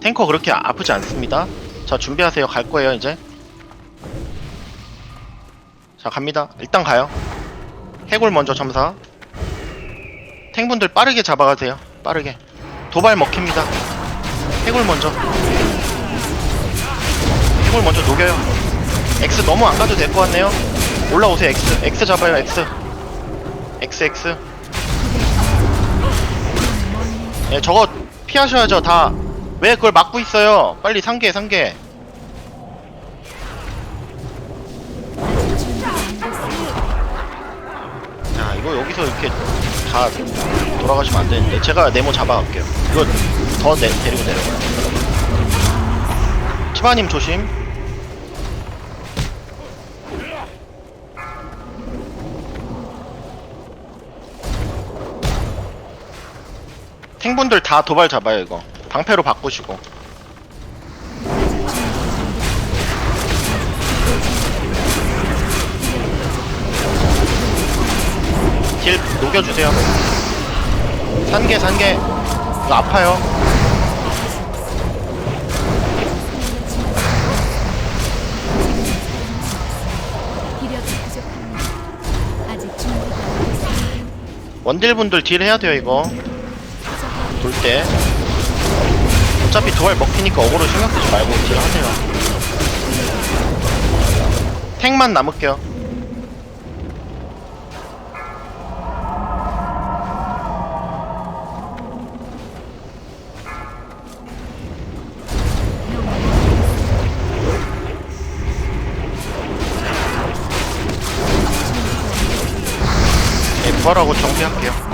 탱커 그렇게 아프지 않습니다. 자 준비하세요. 갈 거예요 이제. 자 갑니다. 일단 가요. 해골 먼저 점사. 탱분들 빠르게 잡아가세요. 빠르게. 도발 먹힙니다. 해골 먼저. 해골 먼저 녹여요. X 너무 안 가도 될 것 같네요. 올라오세요 X. X 잡아요 X. X X. 예 저거 피하셔야죠 다. 왜 그걸 막고 있어요? 빨리 상계 상계. 자 이거 여기서 이렇게 다 돌아가시면 안 되는데 제가 네모 잡아갈게요. 이거 더 내, 데리고 내려가요. 치바님 조심. 탱분들 다 도발 잡아요 이거. 방패로 바꾸시고. 딜 녹여주세요. 산개 산개 이거 아파요. 원딜분들 딜 해야 돼요 이거. 돌 때. 어차피 도발 먹히니까 어그로 신경 쓰지 말고 딜 하세요. 탱만 남을게요. 네, 부활하고 정비할게요.